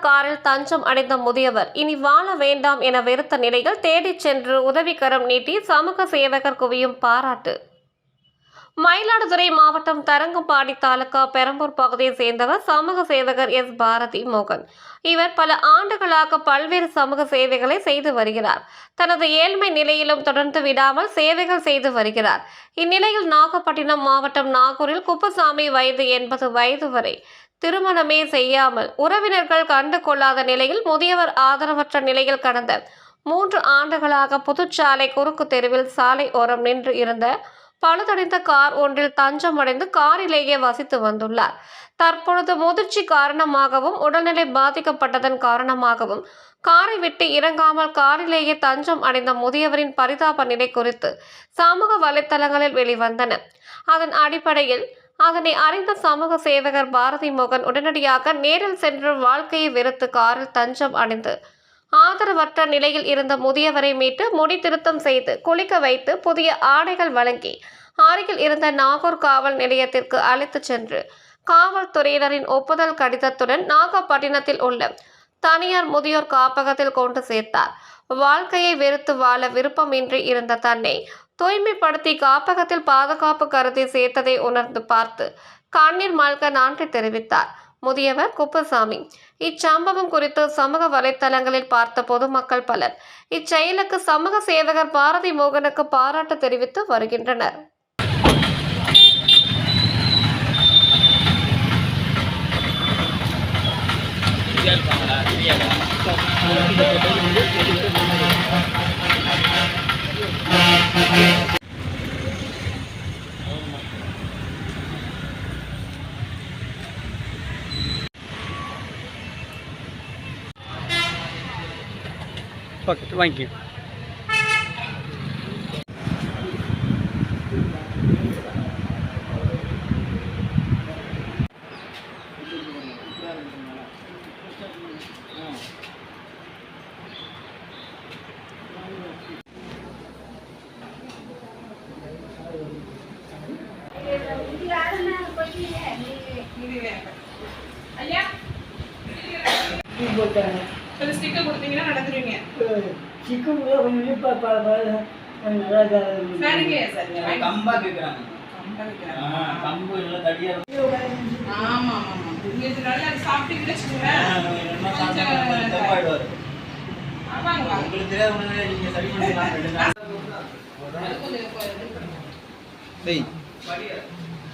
காரில் தஞ்சம் அடைந்த முதியவர். இனி வாழ வேண்டாம் என வெறுத்த நிலையில் தேடிச் சென்று உதவிக்கரம் நீட்டி சமூக சேவகர் குவியும் பாராட்டு. மயிலாடுதுறை மாவட்டம் தரங்கம்பாடி தாலுகா பெரம்பூர் பகுதியைச் சேர்ந்தவர் சமூக சேவகர் எஸ். பாரதி மோகன். இவர் பல ஆண்டுகளாக பல்வேறு சமூக சேவைகளை செய்து வருகிறார். தனது ஏழ்மை நிலையிலும் தொடர்ந்து விடாமல் சேவைகள் செய்து வருகிறார். இந்நிலையில் நாகப்பட்டினம் மாவட்டம் நாகூரில் குப்பசாமி வயது எண்பது வயது வரை திருமணமே செய்யாமல் உறவினர்கள் கண்டு கொள்ளாத நிலையில் முதியவர் ஆதரவற்ற நிலையில் கடந்த மூன்று ஆண்டுகளாக புதுச்சாலை குறுக்கு தெருவில் சாலை ஓரம் நின்று இருந்த பழுதடைந்த கார் ஒன்றில் தஞ்சமடைந்து காரிலேயே வசித்து வந்துள்ளார். தற்பொழுது முதிர்ச்சி காரணமாகவும் உடல்நிலை பாதிக்கப்பட்டதன் காரணமாகவும் காரை விட்டு இறங்காமல் காரிலேயே தஞ்சம் அடைந்த முதியவரின் பரிதாப நிலை குறித்து சமூக வலைத்தளங்களில் வெளிவந்தன. அதன் அடிப்படையில் அதனை அறிந்த சமூக சேவகர் பாரதி மோகன் உடனடியாக நேரில் சென்று வாழ்க்கையை வெறுத்து காரில் தஞ்சம் அடைந்து ஆதரவற்ற நிலையில் இருந்த முதியவரை மீட்டு முடி திருத்தம் செய்து குளிக்க வைத்து புதிய ஆடைகள் வழங்கி அருகில் இருந்த நாகூர் காவல் நிலையத்திற்கு அழைத்துச் சென்று காவல்துறையினரின் ஒப்புதல் கடிதத்துடன் நாகப்பட்டினத்தில் உள்ள தனியார் முதியோர் காப்பகத்தில் கொண்டு சேர்த்தார். வாழ்க்கையை வெறுத்து வாழ விருப்பமின்றி இருந்த தன்னை தூய்மைப்படுத்தி காப்பகத்தில் பாதுகாப்பு கருதி சேர்த்ததை உணர்ந்து பார்த்து கண்ணீர் மல்க நன்றி தெரிவித்தார். முதியவர் குப்புசாமி. இச்சம்பவம் குறித்து சமூக வலைத்தளங்களில் பார்த்த பொதுமக்கள் பலர் இச்செயலுக்கு சமூக சேவகர் பாரதி மோகனுக்கு பாராட்டு தெரிவித்து வருகின்றனர். ஓகே வாங்கிக்கோ ஸ்டிக்கர் கொடுத்தீங்கன்னா நடந்துருவீங்க சிக்கன் கூட கொஞ்சம் நல்லா சரிங்க சார் கம்பா கேட்குறாங்க கம்பா கம்பு நல்லா தடியா இருக்கும். ஆமா ஆமா ஆமா நல்லா சாப்பிட்டீங்கன்னு உங்களுக்கு தெரியாத உடனே நீங்க சரி பண்ணிக்கலாம்